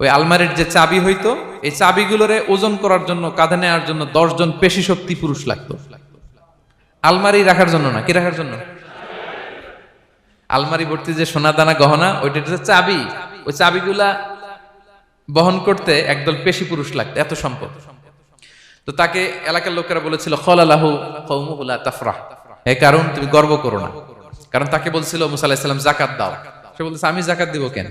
ওই আলমারির যে চাবি হইতো, এই চাবিগুলোরে ওজন করার জন্য, কাঁধে নেওয়ার জন্য দশজন পেশি শক্তি পুরুষ লাগতো। আলমারি রাখার জন্য না, কি রাখার জন্য? আলমারি ভর্তি যে সোনা দানা গহনা, ওইটা চাবি, ওই চাবিগুলা বহন করতে একদল পেশি পুরুষ লাগতো, এত সম্পদ। তো তাকে এলাকার লোকেরা বলেছিল, খলালাহু কৌমুহুলা তাফরাহ। হে কারণ তুমি গর্ব করো না। কারণ তাকে বলছিল, মুসা আলাহিসাল্লাম জাকাত দাও। সে বলছে, আমি জাকাত দিব কেন?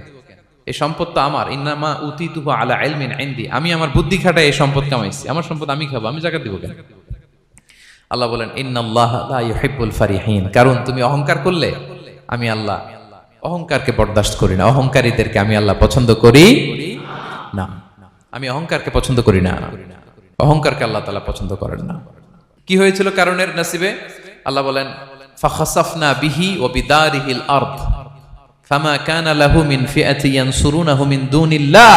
এই সম্পদ তো আমার। ইন্নামা উতি তুহু আলা এলমিন আইন্দি আমি আমার বুদ্ধি খাটায় এই সম্পদ কামাইছি। আমার সম্পদ আমি খাব, আমি জাকাত দিব কেন? আল্লাহ বলেন, ইন্নাল্লাহ লা ইউহিব্বুল ফারিহিন। কারণ তুমি অহংকার করলে আমি আল্লাহ অহংকারকে বরদাস্ত করি না। অহংকারীদেরকে আমি আল্লাহ পছন্দ করি না। আমি অহংকারকে পছন্দ করি না। অহংকারকে আল্লাহ তাআলা পছন্দ করেন না। কি হয়েছিল কারণের নাসিবে? আল্লাহ বলেন, ফাখাসাফনা বিহি ওয়া বিদারিহিল আরদ। ফামা কানা লাহু মিন ফিআতি ইয়ানসুরুনাহু মিন দুনিল্লাহ,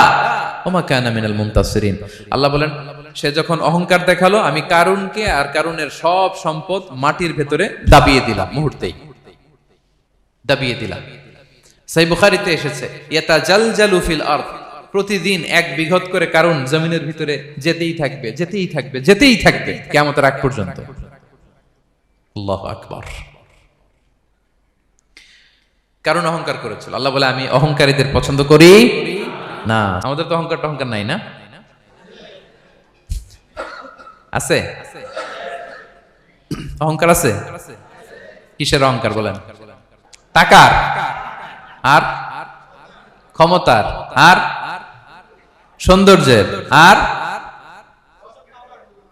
ওমা কানা মিনাল মুনতাসিরিন। আল্লাহ বলেন, সে যখন অহংকার দেখাল, আমি কারুনকে আর কারুনের সব সম্পদ মাটির ভেতরে দাবিয়ে দিলাম, মুহূর্তেই। দাবিয়ে দিলাম। সাই বুখারিতে এসেছে, ইয়াতা জাল জালু ফিল আরদ, প্রতিদিন এক বিঘত করে কারণ জমিনের ভিতরে যেতেই থাকবে যেতেই থাকবে যেতেই থাকবে কেমন আগ পর্যন্ত। আল্লাহ আকবার। কারণ অহংকার করেছিল। আল্লাহ বলে, আমি অহংকারীদের পছন্দ করি না। আমাদের তো অহংকার টহংকার নাই না? আছে? অহংকার আছে? কিসের অহংকার বলেন? টাকার। আর? ক্ষমতার। আর? সৌন্দর্যের। আর?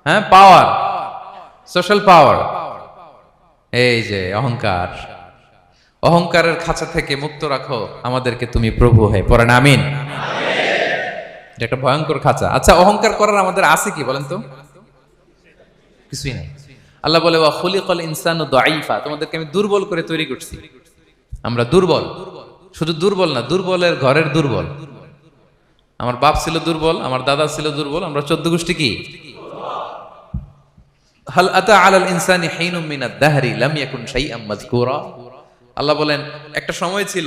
হ্যাঁ পাওয়ার। সোশ্যাল পাওয়ার। এই যে, অহংকার। অহংকারের খাঁচা থেকে মুক্ত রাখো আমাদেরকে তুমি প্রভু হয়ে পড়েন, আমিন। একটা ভয়ঙ্কর খাঁচা। আচ্ছা অহংকার করার আমাদের আছে কি বলেন তো? কিছুই নাই। আল্লাহ বলে, ওয়া খুলিকাল ইনসানু দাঈফা। তোমাদেরকে আমি দুর্বল করে তৈরি করছি। আমরা দুর্বল। শুধু দুর্বল না, দুর্বলের ঘরের দুর্বল। আমার বাপ ছিল দুর্বল, আমার দাদা ছিল দুর্বল, আমরা চোদ্দ গোষ্ঠী কি? হাল আতা আলাল ইনসানি হাইনুম মিনাদ দাহরি, লাম ইয়াকুন শাইআম মাযকুরা। আল্লাহ বলেন, একটা সময় ছিল,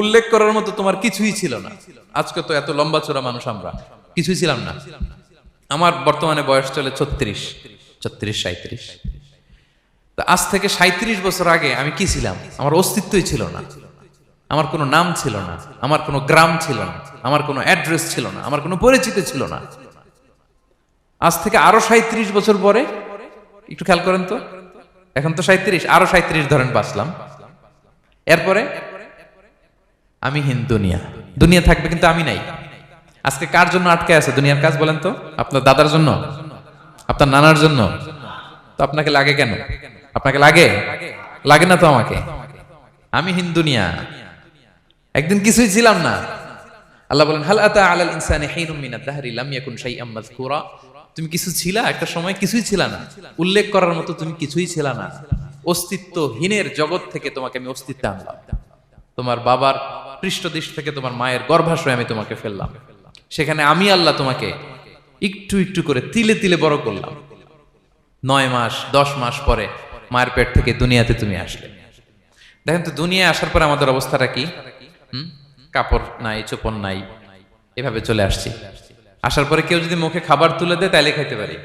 উল্লেখ করার মতো তোমার কিছুই ছিল না। আজকে তো এত লম্বা চোরা মানুষ আমরা, কিছুই ছিলাম না। আমার বর্তমানে বয়স চলে ছত্রিশ ছত্রিশ সাঁত্রিশ আজ থেকে সাঁত্রিশ বছর আগে আমি কি ছিলাম? আমার অস্তিত্বই ছিল না। আমার কোনো নাম ছিল না, আমার কোনো গ্রাম ছিল না, আমার কোনো অ্যাড্রেস ছিল না, আমার কোনো পরিচিতি ছিল না। আজ থেকে আরও সাঁত্রিশ বছর পরে, একটু খেয়াল করেন তো, এখন তো সাঁত্রিশ আরও সাঁত্রিশ ধরেন বাঁচলাম। এরপরে? আমি হিন দুনিয়া। দুনিয়া থাকবে কিন্তু আমি নাই। আজকে কার জন্য আটকে আছে? দুনিয়ার কাজ বলেন তো। আপনার দাদার জন্য? আপনার নানার জন্য? তো আপনাকে লাগে কেন? আপনাকে লাগে? লাগে না তো আমাকে? আমি হিন দুনিয়া। একদিন কিছুই ছিলাম না। আল্লাহ বলেন, হাল আতা আলাল ইনসানি হিনুম মিনাদ দাহরি, লাম ইয়াকুন শাইআম মাযকুরা? তুমি কিছু ছিলা? একটা সময় কিছুই ছিল না। উল্লেখ করার মতো তুমি কিছুই ছিল না। অস্তিত্বহীনের জগৎ থেকে তোমাকে আমি অস্তিত্ব আনলাম। তোমার বাবার পৃষ্ঠদেশ থেকে তোমার মায়ের গর্ভাশয় আমি তোমাকে ফেললাম। সেখানে আমি আল্লাহ তোমাকে একটু একটু করে তিলে তিলে বড় করলাম। নয় মাস, দশ মাস পরে মায়ের পেট থেকে দুনিয়াতে তুমি আসলে। দেখেন তো, দুনিয়ায় আসার পরে আমাদের অবস্থাটা কি? কাপড় নাই, চোপন নাই, এভাবে চলে আসছি। আসার পরে কেউ যদি মুখে খাবার তুলে দেয়, তাইলে খাইতে পারি।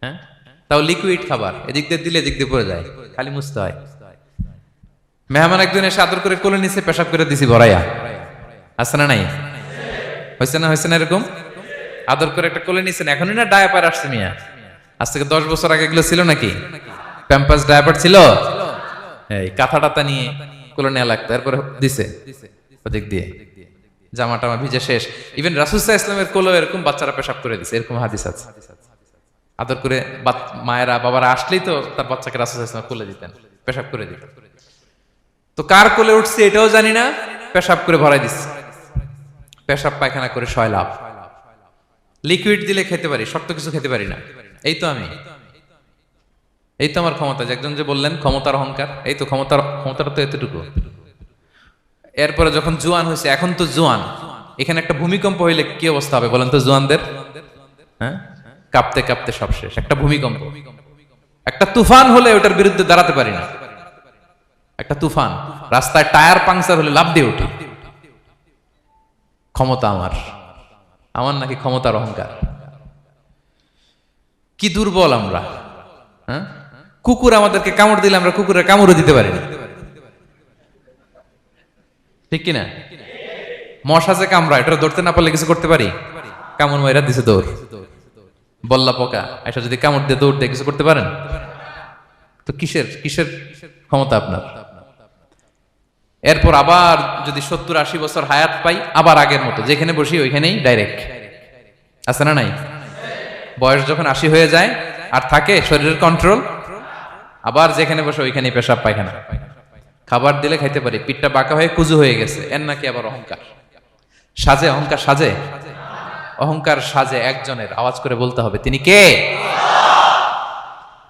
হ্যাঁ? তাও লিকুইড খাবার। এদিক দিয়ে দিলে এদিক দিয়ে পড়ে যায়। খালি মুছতে হয়। মেহমান একজন এসে আদর করে কোলে নিচে পেশাব করে দিছি ভরাইয়া। আছে না নাই? হয়েছে না হয়েছে না এরকম? আদর করে একটা কোলে নিছেন, এখনই না ডায়াপার আসছে মিয়া? আজ থেকে দশ বছর আগে এগুলো ছিল নাকি? প্যাম্পাস ডায়াপার ছিল? এই কাঁথা টাতা নিয়ে কোলে নেওয়া লাগতো, এরপরে দিছে। ওদিক দিয়ে। জামা টামা ভিজে শেষ। ইভেন রাসুসাহ ইসলামের কোলো এরকম বাচ্চারা পেশাব করে দিছে, এরকম হাদিস আছে। আদর করে মায়েরা, বাবারা আসলেই তো তার বাচ্চাকে রাসুসাহ ইসলাম কোলে দিতেন, পেশাব করে দিতেন। তো কার কোলে উঠছে এটাও জানি না, পেশাব করে ভরাই দিচ্ছে। পেশাব, পায়খানা করে শয় লাভ। লিকুইড দিলে খেতে পারি, শক্ত কিছু খেতে পারি না। এই তো আমি। এই তো আমার ক্ষমতা, যে একজন যে বললেন ক্ষমতার অহংকার, এই তো ক্ষমতার ক্ষমতাটা তো এতটুকু। এরপরে যখন জোয়ান হয়েছে, এখন তো জোয়ান। এখানে একটা ভূমিকম্প হইলে কি অবস্থা হবে বলেন তো জোয়ানদের? হ্যাঁ? কাঁপতে কাঁপতে সব শেষ। একটা ভূমিকম্প। একটা তুফান হলে ওটার বিরুদ্ধে দাঁড়াতে পারি না। একটা তুফান। রাস্তায় টায়ার পাংচার হলে লাভ দিয়ে উঠি। ক্ষমতা আমার। আমার নাকি ক্ষমতার অহংকার। কি দুর্বল আমরা। হ্যাঁ? কুকুর আমাদেরকে কামড় দিলে আমরা কুকুরের কামড়ও দিতে পারি না। ঠিক কিনা? মশা যে কামড়া এটা ধরতে না পারলে কিছু করতে পারি? কামড় মাইরা দিছে দৌড়। বল্লা পোকা। এটা যদি কামড় দিয়ে দৌড় দিয়ে কিছু করতে পারেন? তো কিসের কিসের ক্ষমতা আপনার? এরপর আবার যদি সত্তর আশি বছর হায়াত পাই, আবার আগের মতো। যেখানে বসি, ওইখানেই ডাইরেক্ট আছে না নাই? বয়স যখন আশি হয়ে যায়, আর থাকে শরীরের কন্ট্রোল আবার যেখানে বসে, ওইখানেই পেশাব পায়খানা। খাবার দিলে খাইতে পারি, পিঠটা বাঁকা হয়ে কুজু হয়ে গেছে, এর নাকি আবার অহংকার? সাজে অহংকার সাজে? অহংকার সাজে একজনের আওয়াজ করে বলতে হবে, তিনি কে?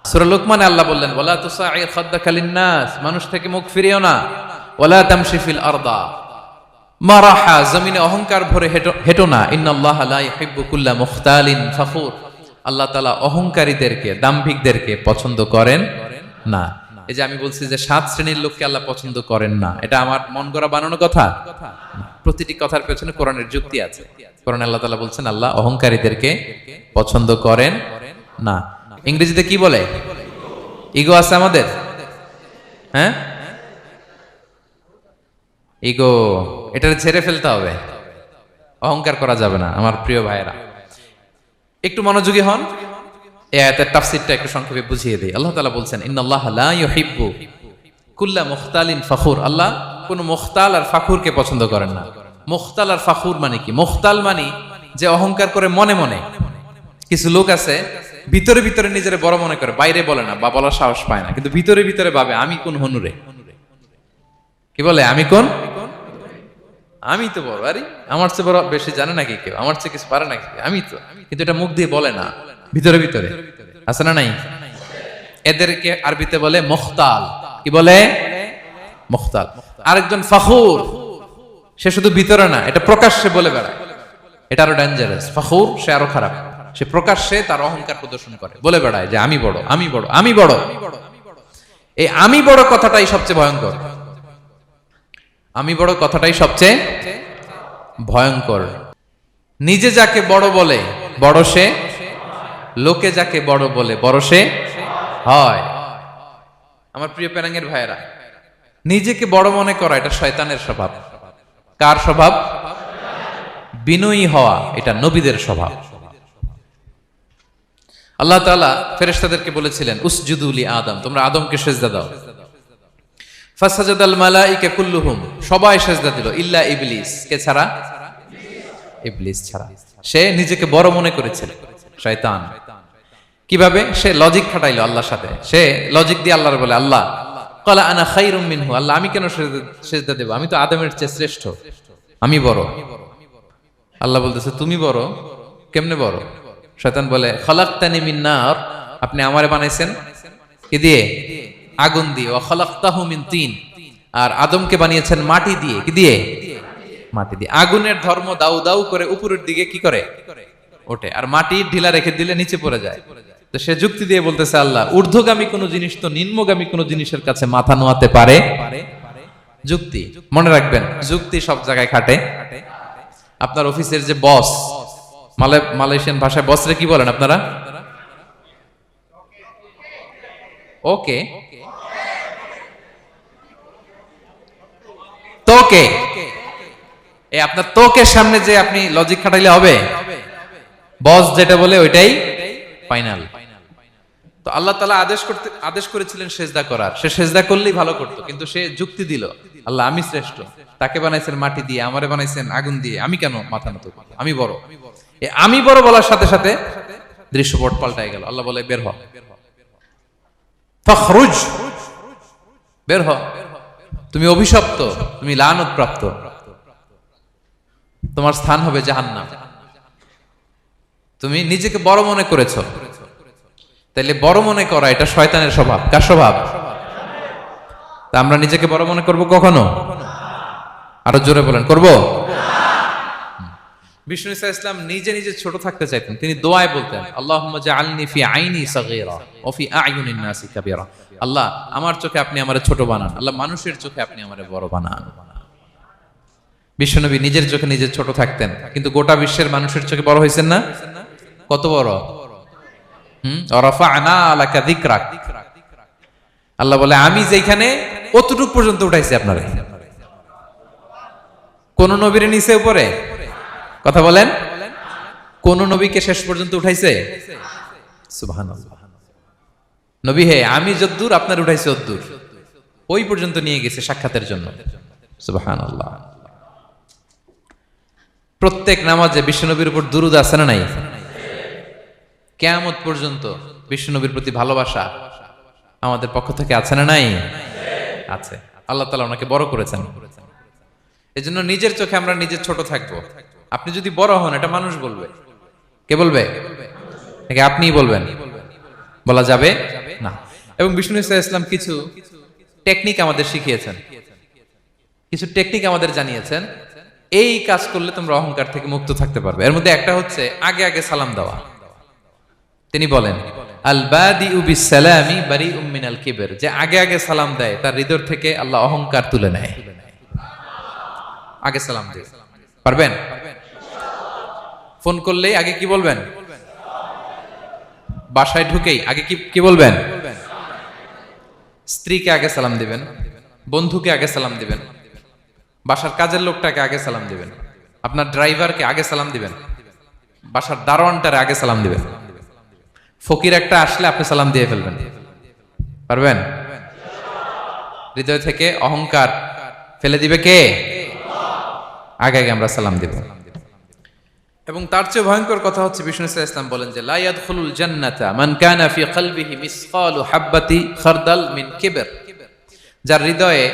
সূরা লোকমানে আল্লাহ বললেন তুসাইর খাদ্দাকা লিন্নাস মানুষ থেকে মুখ ফিরিও না। ওয়ালা তামশি ফিল আরদা মারাহা, জমিনে অহংকার ভরে হেঁটো না। ইন্নাল্লাহ মুখতালিন ফখুর আল্লাহ তাআলা অহংকারীদেরকে, দাম্ভিকদেরকে পছন্দ করেন না। এই যে আমি বলছি যে সাত শ্রেণির লোককে আল্লাহ পছন্দ করেন না, এটা আমার মন গড়া বানানো কথা? প্রতিটি কথার পেছনে কোরআনের যুক্তি আছে। কোরআন আল্লাহ তাআলা বলছেন, আল্লাহ অহংকারীদেরকে পছন্দ করেন না। ইংরেজিতে কি বলে? ইগো আছে আমাদের? হ্যাঁ? ইগো এটা ছেড়ে ফেলতে হবে। অহংকার করা যাবে না, আমার প্রিয় ভাইয়েরা। একটু মনোযোগী হন। একটু সংক্ষেপে বুঝিয়ে দিই। আল্লাহ তাআলা বলছেন ইউহিব্বু কুল্লা মুখতালিন ফাখুর। আল্লাহ কোন মুখতাল আর ফাখুরকে পছন্দ করেন না। মুখতাল আর ফাখুর মানে কি? মুখতাল মানে যে অহংকার করে মনে মনে। কিছু লোক আছে, ভিতরে ভিতরে নিজের বড় মনে করে, বাইরে বলে না, বা বলার সাহস পায় না, কিন্তু ভিতরে ভিতরে ভাবে, আমি কোন হনুরে? কি বলে, আমি কোন? আমি তো বড়, আরে, আমার চেয়ে বড় বেশি জানে নাকি কেউ? আমার চেয়ে কিছু পারে নাকি আমি তো, কিন্তু এটা মুখ দিয়ে বলে না, ভিতরে ভিতরে। আছে না নাই? এদেরকে আরবিতে বলে মুখতাল। কি বলে? মুখতাল। আরেকজন ফাখুর। সে শুধু ভিতরে না, এটা প্রকাশ্যে বলে বেড়ায়। এটা আরও ডেঞ্জারাস ফাখুর, সে আরও খারাপ। সে প্রকাশ্যে তার অহংকার প্রদর্শন করে। বলে বেড়ায় যে, আমি বড় আমি বড় আমি বড়। এই আমি বড় কথাটাই সবচেয়ে ভয়ঙ্কর। আমি বড় কথাটাই সবচেয়ে ভয়ঙ্কর। নিজে যাকে বড় বলে, বড় সে, লোকে যাকে বড় বলে, বড় সে হয়। আমার প্রিয় প্যারাঙ্গের ভাইয়েরা, নিজেকে বড় মনে করা এটা শয়তানের স্বভাব। কার স্বভাব? বিনয়ী হওয়া, এটা নবীদের স্বভাব। আল্লাহ তাআলা ফেরেশতাদেরকে বলেছিলেন উসজুদুলি আদম। তোমরা আদমকে সেজদা দাও। সে নিজেকে বড় মনে কীভাবে? সে লজিক খাটাইলো সাথে। সে লজিক দিয়ে আল্লাহর বলে, আল্লাহ, কলা আনা আমি কেন সেজদা দেব? আমি তো আদমের চেয়ে শ্রেষ্ঠ। আমি বড়। আল্লাহ বলতেছে, তুমি বড়? কেমনে বড়? শয়তান বলে, খলাক্তানি মিন্নার। আপনি আমারে বানাইছেন? কি দিয়ে? আগুন দিয়ে। ও খলাক্তাহু মিন তিন। আর আদমকে বানিয়েছেন মাটি দিয়ে। কি দিয়ে? মাটি দিয়ে। আগুনের ধর্ম দাউ দাউ করে উপরের দিকে কি করে? ওঠে। আর মাটি ঢিলা রেখে দিলে নিচে পড়ে যায়। তো সে যুক্তি দিয়ে বলতেছে, আল্লাহ, ঊর্ধ্বগামী কোনো জিনিস তো নিম্নগামী কোনো জিনিসের কাছে মাথা নোয়াতে পারে? যুক্তি, মনে রাখবেন, যুক্তি সব জায়গায় খাটে। আপনার অফিসের যে বস মালয় মালয়েশিয়ান ভাষায় বসরে কি বলেন আপনারা? ওকে। তোকে। এ, আপনার তোকের সামনে যে আপনি লজিক খাটাইলে হবে? বস যেটা বলে ওইটাই ফাইনাল তো আল্লাহ তালা আদেশ করতে, আদেশ করেছিলেন সেজদা করার। সে সেজদা করলেই ভালো করতো, কিন্তু সে যুক্তি দিল। আল্লাহ, আমি শ্রেষ্ঠ। তাকে বানাইছেন মাটি দিয়ে, আমারে বানাইছেন আগুন দিয়ে। আমি কেন মাথা নত আমি বড়। আমি বড় বলার সাথে সাথে দৃশ্যপট পাল্টাই গেল। আল্লাহ বলে, বের হ। বের হ। তুমি অভিশপ্ত। তুমি লানত প্রাপ্ত তোমার স্থান হবে জাহান্নাম। তুমি নিজেকে বড় মনে করেছ। তাইলে বড় মনে করা, এটা শয়তানের স্বভাব। কার স্বভাব? তা আমরা নিজেকে বড় মনে করব কখনো? আরও জোরে বলেন, করব? বিষ্ণু ইসা ইসলাম নিজে নিজে ছোট থাকতে চাইতেন, তিনি দোয়ায় বলতেন, আল্লাহুম্মা জাআলনি ফি আইনি সাগীরা ওয়া ফি আ'য়ুনিন নাসি কাবীরা। আল্লাহ, আমার চোখে আপনি আমার ছোট বানান, আল্লাহ, মানুষের চোখে আপনি আমার বড় বানান। বিশ্বনবী নিজের চোখে নিজে ছোট থাকতেন, কিন্তু গোটা বিশ্বের মানুষের চোখে বড় হয়েছেন না? কত বড়? হুম? রাফা'না আলাকা যিকরাক। আল্লাহ বলে, আমি যেখানে অতটুক পর্যন্ত উঠাইছে আপনারা। কোন নবীর নিচে উপরে? কথা বলেন। কোন নবীকে শেষ পর্যন্ত উঠাইছে? নবী হে, আমি যদ্দূর, আপনার উঠাইছে অদ্দূর। ওই পর্যন্ত নিয়ে গেছে সাক্ষাতের জন্য। প্রত্যেক নামাজে বিশ্বনবীর উপর দুরুদ আছে না নাই? কেয়ামত পর্যন্ত বিশ্বনবীর প্রতি ভালোবাসা আমাদের পক্ষ থেকে আছে না নাই? আছে। আল্লাহ তালা ওনাকে বড় করেছেন। এই জন্য নিজের চোখে আমরা নিজের ছোট থাকব। আপনি যদি বড় হন, এটা মানুষ বলবে। কে বলবে? নাকি আপনিই বলবেন। বলা যাবে না। এবং বিষ্ণু ইসলাম কিছু টেকনিক আমাদের শিখিয়েছেন। কিছু টেকনিক আমাদের জানিয়েছেন। এই কাজ করলে তোমরা অহংকার থেকে মুক্ত থাকতে পারবে। এর মধ্যে একটা হচ্ছে, আগে আগে সালাম দেওয়া। তিনি বলেন আল বাদি উবি সালামি বারি উম্মিন আল কিবের, যে আগে আগে সালাম দেয়, তার হৃদয় থেকে আল্লাহ অহংকার তুলে নেয়। আগে সালাম দিয়ে। পারবেন? ফোন করলেই আগে কি বলবেন? বাসায় ঢুকেই আগে কি কি বলবেন? স্ত্রীকে আগে সালাম দিবেন, বন্ধুকে আগে সালাম দিবেন, বাসার কাজের লোকটাকে আগে সালাম দিবেন, আপনার ড্রাইভারকে আগে সালাম দিবেন, বাসার দারোয়ানটারে আগে সালাম দিবেন। ফকির একটা আসলে আপনি সালাম দিয়ে ফেলবেন। পারবেন? হৃদয় থেকে অহংকার ফেলে দিবে কে? আগে আগে আমরা সালাম দিব। এবং তার চেয়ে ভয়ঙ্কর কথা হচ্ছে বিষ্ণু ইসলাম বলেন যে, লা ইয়াদখুলুল জান্নাতা মান কানা ফি কলবিহি মিসকালু হাব্বাতি খারদাল মিন কিবর। যার হৃদয়ে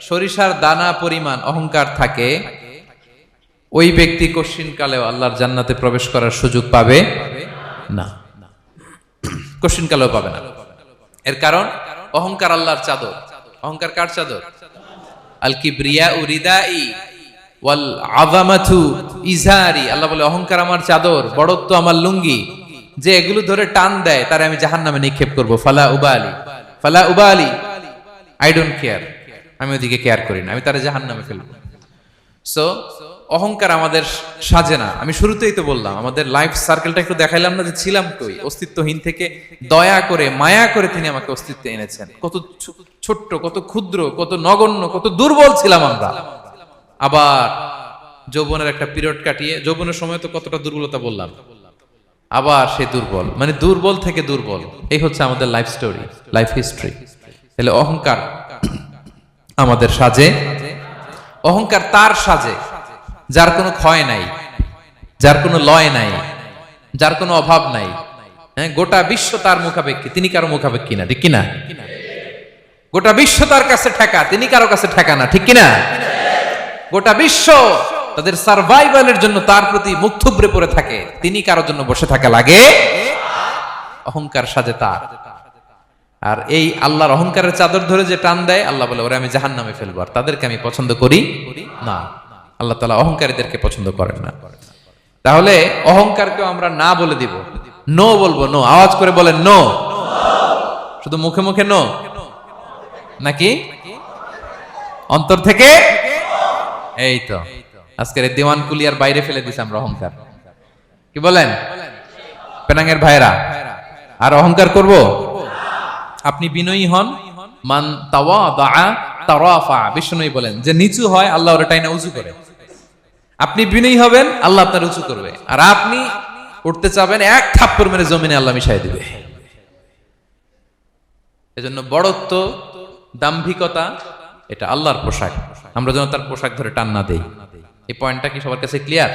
সরিষার দানা পরিমাণ অহংকার থাকে, ওই ব্যক্তি কশিন কালেও আল্লাহর জান্নাতে প্রবেশ করার সুযোগ পাবে না। কশিন কালেও পাবে না। এর কারণ, অহংকার আল্লাহর চাদর। অহংকার কার চাদর? আল কিবরিয়া উরিদাই ওয়াল আযামাতু ইজারি। আল্লাহ বলে, অহংকার আমার চাদর, বড়ত্ব আমার লুঙ্গি। যে এগুলো ধরে টান দেয়, তারে আমি জাহান্নামে নিক্ষেপ করব। ফালা উবালি ফালা উবালি, আই ডোন্ট কেয়ার। আমি ওদিকে কেয়ার করি না, আমি তারে জাহান্নামে ফেলব। সো অহংকার আমাদের সাজে না। আমি শুরুতেই তো বললাম, আমাদের লাইফ সার্কেলটা একটু দেখাইলাম না যে ছিলাম কই। অস্তিত্বহীন থেকে দয়া করে, মায়া করে তিনি আমাকে অস্তিত্বে এনেছেন। কত ছোট্ট, কত ক্ষুদ্র, কত নগণ্য, কত দুর্বল ছিলাম আমরা। আবার যৌবনের একটা পিরিয়ড কাটিয়ে, যৌবনের সময় তো কতটা দুর্বলতা বললাম। আবার সে দুর্বল মানে দুর্বল থেকে দুর্বল। এই হচ্ছে আমাদের লাইফ স্টোরি লাইফ হিস্ট্রি তাহলে অহংকার আমাদের সাজে অহংকার তার সাজে, যার কোনো ক্ষয় নাই, যার কোনো লয় নাই, যার কোনো অভাব নাই। হ্যাঁ গোটা বিশ্ব তার মুখাপেক্ষী, তিনি কারও মুখাপেক্ষী না, ঠিক কিনা? গোটা বিশ্ব তার কাছে ঠেকা, তিনি কারও কাছে ঠেকা না, ঠিক কিনা? গোটা বিশ্ব তাদের সার্ভাইভালের জন্য তার প্রতি মুখ থুবড়ে পড়ে থাকে, তিনি কারোর জন্য বসে থাকা লাগে? অহংকার সাজে তার। আর এই আল্লাহর অহংকারের চাদর ধরে যে টান দেয়, আল্লাহ বলে, ওরা, আমি জাহান নামে ফেলব, আর তাদেরকে আমি পছন্দ করি না। আল্লাহ তালা অহংকারীদেরকে পছন্দ করেন না। তাহলে অহংকারকেও আমরা না বলে দিব। নো বলব, নো। আওয়াজ করে বলেন, নো। শুধু মুখে মুখে নো। নাকি? অন্তর থেকে? এই তো। আজকের দেওয়ান কুলিয়ার বাইরে ফেলে দিছে আমরা অহংকার। কি বলেন? পেনাঙ্গের ভাইরা। আর অহংকার করব? আপনি বিনয়ী হন। মান তাওয়া বিষ্ণুই বলেন, যে নিচু হয় আল্লাহ ওরা টাইনা উঁচু করে। আপনি বিনয়ী হবেন, আল্লাহ আপনার উঁচু করবে। আর আপনি উঠতে চাবেন, এক থাপ্পড় মেরে জমিনে আল্লাহ মিশাই দিবে। এজন্য বড়ত্ব, দাম্ভিকতা, এটা আল্লাহর পোশাক। আমরা যেন তার পোশাক ধরে টান না দেই। এই পয়েন্টটা কি সবার কাছে ক্লিয়ার